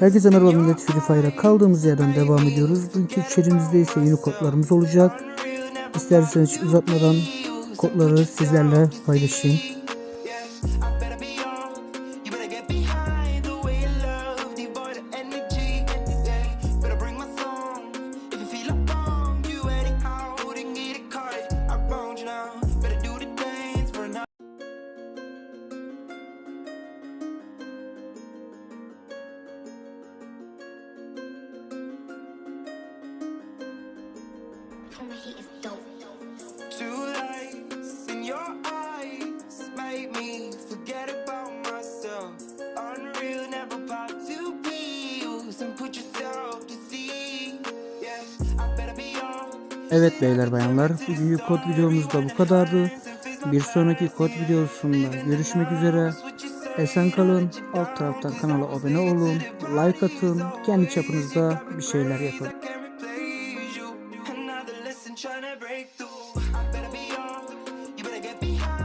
Herkese merhaba millet Free Fire'a kaldığımız yerden devam ediyoruz. Bugünkü içeriğimizde ise yeni kodlarımız olacak. İsterseniz uzatmadan kodları sizlerle paylaşayım. Evet beyler bayanlar bugünkü kod videomuz da bu kadardı. Bir sonraki kod videosunda görüşmek üzere. Esen kalın. Alt taraftan kanala abone olun. Like atın. Kendi çapınızda bir şeyler yapın. and trying to break through. I better be on, you better get behind.